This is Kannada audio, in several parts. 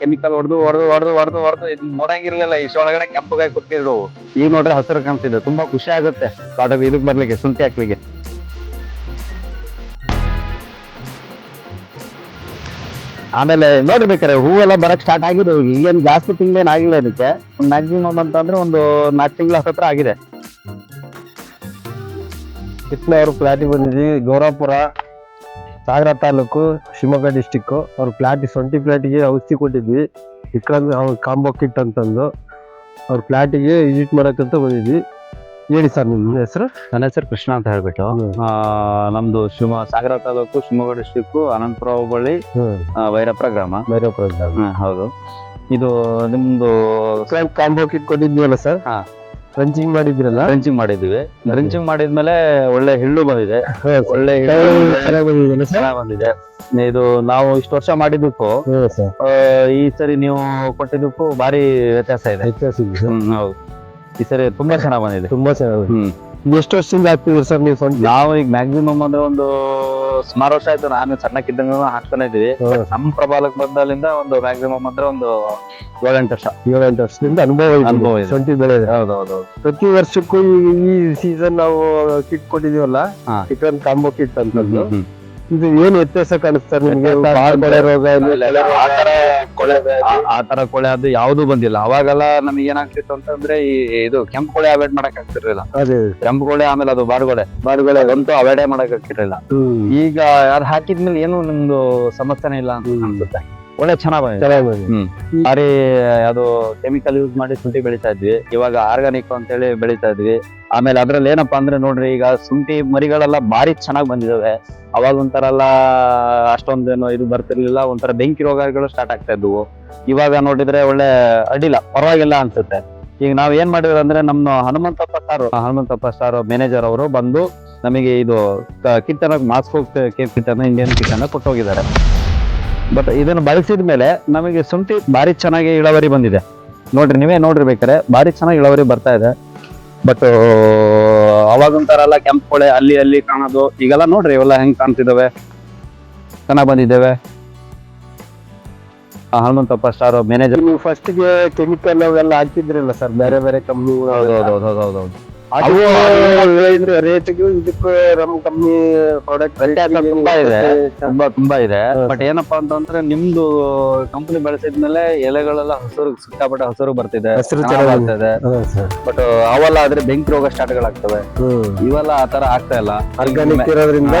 ಕೆಮಿಕಲ್ ಹೊಡೆದು ಹೊಡೆದು ಹೊಡೆದು ಹೊಡೆದು ಹೊಡೆದು ಇದು ನೋಡಂಗಿರ್ಲಿಲ್ಲ. ಇಷ್ಟೊಳಗಡೆ ಕೆಂಪಗಾಗಿ ಕೊಟ್ಟಿದ್ರು. ಈಗ ನೋಡ್ರೆ ಹಸಿರು ಕಾಣ್ತಿದೆ ತುಂಬಾ ಖುಷಿ ಆಗುತ್ತೆ. ಕಾಟಕ್ ಇದಕ್ ಬರ್ಲಿಕ್ಕೆ ಸುಂಟಿ ಹಾಕ್ಲಿಕ್ಕೆ. ಆಮೇಲೆ ನೋಡ್ಬೇಕಾರೆ ಹೂವೆಲ್ಲ ಬರಕ್ ಸ್ಟಾರ್ಟ್ ಆಗಿದೆ ಈಗೇನು ಜಾಸ್ತಿ ತಿಂಗಳೇನು ಆಗಿಲ್ಲ ಅದಕ್ಕೆ ಒಂದು ಮ್ಯಾಕ್ಸಿಮಮ್ ಅಂತಂದ್ರೆ ಒಂದು ನಾಲ್ಕು ತಿಂಗಳ ಹತ್ರ ಆಗಿದೆ. ಕಿತ್ನವ್ರು ಫ್ಲಾಟಿಗೆ ಬಂದಿದ್ವಿ. ಸಾಗರ ತಾಲೂಕು ಶಿವಮೊಗ್ಗ ಡಿಸ್ಟಿಕ್ಕು ಅವ್ರ ಫ್ಲಾಟ್ ಸೊಂಟಿ ಫ್ಲಾಟಿಗೆ ಔಷಧಿ ಕೊಟ್ಟಿದ್ವಿ. ವಿಕ್ರಾಂತ್ ಅವ್ರ ಕಾಂಬೋ ಕಿಟ್ ಅಂತಂದು. ಅವ್ರ ಫ್ಲಾಟಿಗೆ ವಿಸಿಟ್ ಮಾಡೋಕ್ಕಂತ ಬಂದಿದ್ವಿ. ಹೇಳಿ ಸರ್ ನಿಮ್ಮ ಹೆಸರು? ನನ್ನ ಹೆಸರು ಕೃಷ್ಣ ಅಂತ ಹೇಳ್ಬಿಟ್ಟು. ಆ, ನಮ್ದು ಶಿವ ಸಾಗರ ತಾಲೂಕು ಶಿವಮೊಗ್ಗ ಡಿಸ್ಟಿಕ್ ಅನಂತಪುರ ಹೋಬಳಿ ಆ, ವೈರಪ್ರ ಗ್ರಾಮ. ಭೈರವಪುರ ಹ್ಮ್, ಹೌದು. ಇದು ನಿಮ್ದು ಕಾಂಬೋ ಕಿಟ್ ಕೊಟ್ಟಿದ್ವಲ್ಲ ಸರ್? ಹಾ. ರಂಚಿಂಗ್ ಮಾಡಿದ್ರಲ್ಲ ರಂಚಿಂಗ್ ಮಾಡಿದ್ವಿ ರಂಚಿಂಗ್ ಮಾಡಿದ್ಮೇಲೆ ಒಳ್ಳೆ ಹಿಳ್ಳು ಬಂದಿದೆ. ಒಳ್ಳೆ ಸರ್? ಚೆನ್ನಾಗ್ ಬಂದಿದೆ. ಇದು ನಾವು ಇಷ್ಟು ವರ್ಷ ಮಾಡಿದ್ದಕ್ಕೂ ಆ, ಈ ಸರಿ ನೀವು ಕೊಟ್ಟಿದ್ದಕ್ಕೂ ಭಾರಿ ವ್ಯತ್ಯಾಸ ಇದೆ. ವ್ಯತ್ಯಾಸ ಇದೆ ಹ್ಮ್ ಹೌದು. ಈ ಸರಿ ತುಂಬಾ ಚೆನ್ನಾಗ್ ಬಂದಿದೆ. ತುಂಬಾ ಚೆನ್ನಾಗಿ ಹ್ಮ್. ಎಷ್ಟು ವರ್ಷದಿಂದ ಆಗ್ತಿದ್ರಿ ಸರ್ ನೀವು ಫಂಡ್ ನಾವು ಈಗ ಮ್ಯಾಕ್ಸಿಮಮ್ ಅಂದ್ರೆ ಒಂದು ಸುಮಾರು ವರ್ಷ ಆಯ್ತು ನಾನು ಸಣ್ಣಕ್ಕಿದ್ದಂಗ ಹಾಕ್ತಾನೆ ಇದ್ದೀವಿ. ನಮ್ಮ ಪ್ರಬಲಕ್ ಬಂದಾಲಿಂದ ಒಂದು ಮ್ಯಾಕ್ಸಿಮಮ್ ಅಂದ್ರೆ ಒಂದು ಏಳೆಂಟು ವರ್ಷ. ಏಳೆಂಟು ವರ್ಷದಿಂದ ಅನುಭವ ಇದೆ. ಅನುಭವ ಇದೆ. ಶುಂಠಿ ಬೆಳೆ ಹೌದೌದು ಪ್ರತಿ ವರ್ಷಕ್ಕೂ ಈ ಈ ಸೀಸನ್ ನಾವು ಕಿಟ್ ಕೊಟ್ಟಿದೀವಲ್ಲ ಹಾ. ಚಿಕನ್ ಕಾಂಬೋ ಕಿಟ್ ಅಂತಂದು ಇದು ಏನ್ ವ್ಯತ್ಯಾಸ ಕಾಣಿಸ್ತಾರೆ ನಿಮ್ಗೆ? ಬಾಳ ಬೆಳೆ ರೋಗ ಇಲ್ಲ ಆ ತರ ಕೊಳೆ ಅದು ಯಾವ್ದು ಬಂದಿಲ್ಲ. ಅವಾಗೆಲ್ಲ ನಮ್ಗೆ ಏನಾಗ್ತಿತ್ತು ಅಂತಂದ್ರೆ ಈ ಇದು ಕೆಂಪು ಕೊಳೆ ಅವಾಯ್ಡ್ ಮಾಡಕ್ ಆಗ್ತಿರ್ಲಿಲ್ಲ. ಕೆಂಪು ಕೊಳೆ ಆಮೇಲೆ ಅದು ಬಾಡುಗೊಳೆ ಬಾಡುಗೊಳೆ ಅಂತೂ ಅವಾಯ್ಡೇ ಮಾಡಕ್ ಆಗ್ತಿರ್ಲಿಲ್ಲ. ಈಗ ಅದ್ ಹಾಕಿದ್ಮೇಲೆ ಏನು ನಿಮ್ದು ಸಮಸ್ಯೆನೇ ಇಲ್ಲ ಅಂತ ಅನ್ಸುತ್ತೆ. ಒಳ್ಳೆ ಚೆನ್ನಾಗ್ ಬಂದಿದೆ. ಚೆನ್ನಾಗಿ ಬಂದಿದೆ. ಹ್ಮ್. ಬಾರಿ ಅದು ಕೆಮಿಕಲ್ ಯೂಸ್ ಮಾಡಿ ಶುಂಠಿ ಬೆಳಿತಾ ಇದ್ವಿ. ಇವಾಗ ಆರ್ಗಾನಿಕ್ ಅಂತೇಳಿ ಬೆಳಿತಾ ಇದ್ವಿ. ಆಮೇಲೆ ಅದ್ರಲ್ಲಿ ಏನಪ್ಪಾ ಅಂದ್ರೆ ನೋಡ್ರಿ ಈಗ ಶುಂಠಿ ಮರಿಗಳೆಲ್ಲ ಬಾರಿ ಚೆನ್ನಾಗಿ ಬಂದಿದಾವೆ. ಅವಾಗ ಒಂಥರ ಎಲ್ಲ ಅಷ್ಟೊಂದೇನು ಇದು ಬರ್ತಿರ್ಲಿಲ್ಲ ಒಂಥರ ಬೆಂಕಿ ರೋಗಗಳು ಸ್ಟಾರ್ಟ್ ಆಗ್ತಾ ಇದ್ವು. ಇವಾಗ ನೋಡಿದ್ರೆ ಒಳ್ಳೆ ಅಡ್ಡಿಲ್ಲ ಪರವಾಗಿಲ್ಲ ಅನ್ಸುತ್ತೆ. ಈಗ ನಾವ್ ಏನ್ ಮಾಡಿದ್ರೆ ಅಂದ್ರೆ ನಮ್ಮ Hanumanthappa sir Hanumanthappa sir manager ಅವರು ಬಂದು ನಮಗೆ ಇದು ಕಿತ್ತನ ಮಾಸ್ಕ್ ಕಿಟ್ಟನ ಇಂಡಿಯನ್ ಕಿತ್ತನ ಅನ್ನ ಕೊಟ್ಟು ಹೋಗಿದ್ದಾರೆ. ಬಟ್ ಇದನ್ನು ಬಳಸಿದ ಮೇಲೆ ನಮಗೆ ಶುಂಠಿ ಭಾರಿ ಚೆನ್ನಾಗಿ ಇಳುವರಿ ಬಂದಿದೆ. ನೋಡ್ರಿ ನೀವೇ ನೋಡಿರ್ಬೇಕಾರೆ ಭಾರಿ ಚೆನ್ನಾಗಿ ಇಳುವರಿ ಬರ್ತಾ ಇದೆ. ಬಟ್ ಅವಾಗ ಒಂಥರ ಎಲ್ಲ ಕೆಂಪು ಕೊಳೆ ಅಲ್ಲಿ ಅಲ್ಲಿ ಕಾಣೋದು. ಈಗೆಲ್ಲ ನೋಡ್ರಿ ಇವೆಲ್ಲ ಹೆಂಗ್ ಕಾಣ್ತಿದಾವೆ? ಚೆನ್ನಾಗಿ ಬಂದಿದ್ದೇವೆ. ಹನುಮಂತಪ್ಪ ಸ್ಟಾರ್ ಮ್ಯಾನೇಜರ್ ನೀವು ಫಸ್ಟ್ಗೆ ಕೆಮಿಕಲ್ ಅವೆಲ್ಲ ಹಾಕಿದ್ರಲ್ಲ ಸರ್ ಬೇರೆ ಬೇರೆ ಕಂಪ್ನಿ ಹೌದೌದು ರೇಟ್ಗೂ ಇದಕ್ಕೂ ನಮ್ ಕಂಪ್ನಿ ಪ್ರಾಡಕ್ಟ್ ತುಂಬಾ ಇದೆ. ತುಂಬಾ ತುಂಬಾ ಇದೆ. ಬಟ್ ಏನಪ್ಪಾ ಅಂತಂದ್ರೆ ನಿಮ್ದು ಕಂಪನಿ ಬೆಳೆಸಿದ್ಮೇಲೆ ಎಲೆಗಳೆಲ್ಲ ಹಸಿರು ಸಿಕ್ಕಾಪಟ್ಟೆ ಹಸಿರು ಬರ್ತಿದೆ. ಹಸಿರು ಸರ್. ಬಟ್ ಅವೆಲ್ಲ ಆದ್ರೆ ಬೆಂಕಿ ರೋಗ ಸ್ಟಾರ್ಟ್ಗಳಾಗ್ತವೆ ಇವೆಲ್ಲ ಆ ತರ ಆಗ್ತಾ ಇಲ್ಲ. ಆರ್ಗಾನಿಕ್ ಇರೋದ್ರಿಂದ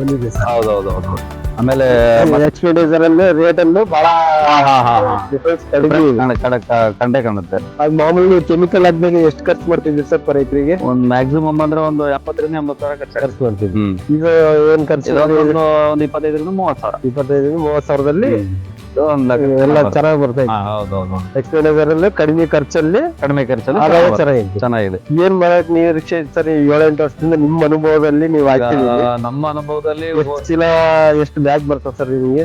ನಿಮ್ಗೆ ಹೌದೌದು ಆಮೇಲೆ ಎಕ್ಸ್ಪೆಂಡಿಚರ್ ಅಲ್ಲಿ ರೇಟ್ ಅಲ್ಲೂ ಬಹಳ ಕಂಡೇ ಕಾಣುತ್ತೆ. ಅದ್ ಮಾಮೂಲಿ ಕೆಮಿಕಲ್ ಆದ್ಮೇಲೆ ಎಷ್ಟು ಖರ್ಚು ಮಾಡ್ತಿದ್ರಿ ಸರ್ ರೈತರಿಗೆ ಎಕರೆಗೆ ಒಂದ್ ಮ್ಯಾಕ್ಸಿಮಮ್ ಅಂದ್ರೆ ಒಂದು ಎಪ್ಪತ್ತರಿಂದ ಎಂಬತ್ತು ಸಾವಿರ ಖರ್ಚು ಮಾಡ್ತಿದ್ವಿ ಹ್ಮ್. ಈಗ ಏನ್ ಖರ್ಚು ಒಂದು ಇಪ್ಪತ್ತೈದರಿಂದ ಮೂವತ್ತ ಸಾವಿರ. ಇಪ್ಪತ್ತೈದರಿಂದ ಮೂವತ್ ಸಾವಿರದಲ್ಲಿ ಒಂದ್ ಲಕ್ಷ. ಎಲ್ಲ ಚೆನ್ನಾಗಿ ಹೌದೌದು ಕಡಿಮೆ ಖರ್ಚಲ್ಲಿ ಕಡಿಮೆ ಖರ್ಚಲ್ಲಿ ಆದಾಯ ಚೆನ್ನಾಗ್ ಚೆನ್ನಾಗಿದೆ. ಚೆನ್ನಾಗಿದೆ. ಏನ್ ಮಾಡಕ್ ರಿಕ್ಷಾ ಸರ್ ಏಳೆಂಟು ವರ್ಷದಿಂದ ನಿಮ್ಮ ಅನುಭವದಲ್ಲಿ ನೀವು ಹಾಕ್ತಿದ್ದೀವಿ ನಮ್ಮ ಅನುಭವದಲ್ಲಿ ಎಷ್ಟು ಚೀಲ ಎಷ್ಟು ಬ್ಯಾಗ್ ಬರ್ತದೆ ಸರ್ ನಿಮಗೆ?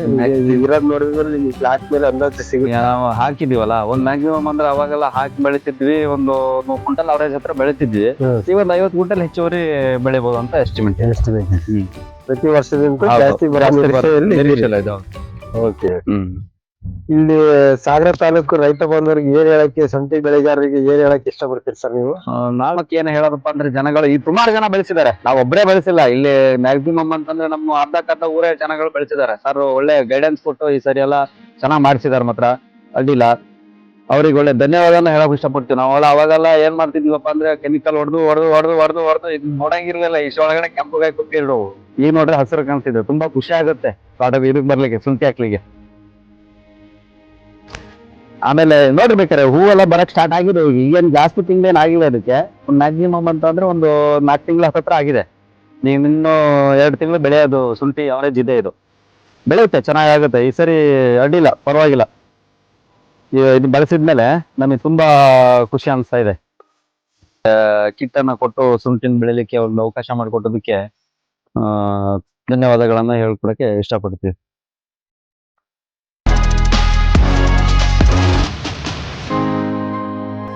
ಇರೋದ್ ನೋಡಿದ್ರೆ ನಿಮ್ಗೆ ಫ್ಲಾಟ್ ಮೇಲೆ ಅಂದಾಜು ಸಿಗುತ್ತೆ. ನಾವು ಹಾಕಿದೀವಲ್ಲ ಒಂದ್ ಮ್ಯಾಕ್ಸಿಮಮ್ ಅಂದ್ರೆ ಅವಾಗೆಲ್ಲ ಹಾಕಿ ಬೆಳಿತಿದ್ವಿ ಒಂದು ನೂರು ಕ್ವಿಂಟಲ್ ಅವರೇಜ್ ಹತ್ರ ಬೆಳಿತಿದ್ವಿ. ಹ್ಮ್. ಈಗ ಒಂದ್ ಐವತ್ತು ಕ್ವಿಂಟಲ್ ಹೆಚ್ಚುವರಿ ಬೆಳಿಬಹುದು ಅಂತ ಎಸ್ಟಿಮೇಟ್ ಎಷ್ಟು ಪ್ರತಿ ವರ್ಷದಿಂದ ಜಾಸ್ತಿ ಬರೋ ಜಾಸ್ತಿ ಬರೋ ನಿರೀಕ್ಷೆಯಲ್ಲಿ ಇದ್ದೀರಿ. Okay hmm. ಇಲ್ಲಿ ಸಾಗರ ತಾಲೂಕು ರೈತ ಬಂದವರಿಗೆ ಏನ್ ಹೇಳಕ್ಕೆ ಸಂತೆ ಬೆಳೆಗಾರರಿಗೆ ಏನ್ ಹೇಳಕ್ ಇಷ್ಟಪಡ್ತೀರಿ ಸರ್ ನೀವು? ನಾಲ್ಕು ಏನ್ ಹೇಳೋದಪ್ಪ ಅಂದ್ರೆ ಜನಗಳು ಈ ಸುಮಾರು ಜನ ಬೆಳೆಸಿದ್ದಾರೆ. ನಾವು ಒಬ್ಬರೇ ಬೆಳೆಸಿಲ್ಲ. ಇಲ್ಲಿ ಮ್ಯಾಕ್ಸಿಮಮ್ ಅಂತಂದ್ರೆ ನಮ್ಮ ಅರ್ಧಕ್ಕರ್ಧ ಊರೇ ಜನಗಳು ಬೆಳೆಸಿದ್ದಾರೆ. ಸರ್ ಒಳ್ಳೆ ಗೈಡೆನ್ಸ್ ಕೊಟ್ಟು ಈ ಸರಿ ಎಲ್ಲ ಚೆನ್ನಾಗಿ ಮಾಡಿಸಿದಾರೆ ಮಾತ್ರ. ಅಡ್ಡಿಲ್ಲ. ಅವ್ರಿಗೆ ಒಳ್ಳೆ ಧನ್ಯವಾದನ ಹೇಳಕ್ ಇಷ್ಟಪಡ್ತೀವಿ. ನಾವೆಲ್ಲ ಅವಾಗೆಲ್ಲ ಏನ್ ಮಾಡ್ತಿದ್ವಪ್ಪ ಅಂದ್ರೆ ಕೆಮಿಕಲ್ ಹೊಡೆದು ಹೊಡೆದು ಹೊಡೆದು ಹೊಡೆದು ಹೊಡೆದು ಇದು ನೋಡಂಗಿರ್ಲಿಲ್ಲ. ಇಷ್ಟೊಳಗಡೆ ಕೆಂಪುಗಾಯಿ ಕೊಟ್ಟಿರೋ ಈಗ ನೋಡ್ರೆ ಹಸಿರು ಕಾಣಿಸ್ತಿದೆ. ತುಂಬಾ ಖುಷಿ ಆಗುತ್ತೆ ತೋಟ ಇದಕ್ ಬರ್ಲಿಕ್ಕೆ, ಶುಂಠಿ ಹಾಕ್ಲಿಕ್ಕೆ. ಆಮೇಲೆ ನೋಡ್ಬೇಕಾರೆ ಹೂವೆಲ್ಲ ಬರಕ್ ಸ್ಟಾರ್ಟ್ ಆಗಿದೆ. ಈಗೇನ್ ಜಾಸ್ತಿ ತಿಂಗಳೇನ್ ಆಗಿಲ್ಲ ಅದಕ್ಕೆ ಮ್ಯಾಕ್ಸಿಮಮ್ ಮ್ಯಾಕ್ಸಿಮಮ್ ಅಂತಂದ್ರೆ ಒಂದು ನಾಲ್ಕು ತಿಂಗಳ ಹತ್ರ ಆಗಿದೆ. ನೀವು ಇನ್ನು ಎರಡು ತಿಂಗಳು ಬೆಳೆಯೋದು, ಶುಂಠಿ ಅವರೇಜ್ ಇದೆ ಇದು. ಬೆಳೆಯುತ್ತೆ ಚೆನ್ನಾಗಾಗುತ್ತೆ ಈ ಸರಿ ಅಡ್ಡಿಲ್ಲ, ಪರವಾಗಿಲ್ಲ. ಇದು ಬಳಸಿದ್ಮೇಲೆ ನಮಗೆ ತುಂಬಾ ಖುಷಿ ಅನಿಸ್ತಾ ಇದೆ. ಕಿಟ್ಟನ್ನ ಕೊಟ್ಟು ಶುಂಠಿನ ಬೆಳಿಲಿಕ್ಕೆ ಒಂದು ಅವಕಾಶ ಮಾಡಿಕೊಟ್ಟೋದಕ್ಕೆ ಧನ್ಯವಾದಗಳನ್ನ ಹೇಳ್ಕೊಡಕ್ಕೆ ಇಷ್ಟಪಡ್ತೀವಿ.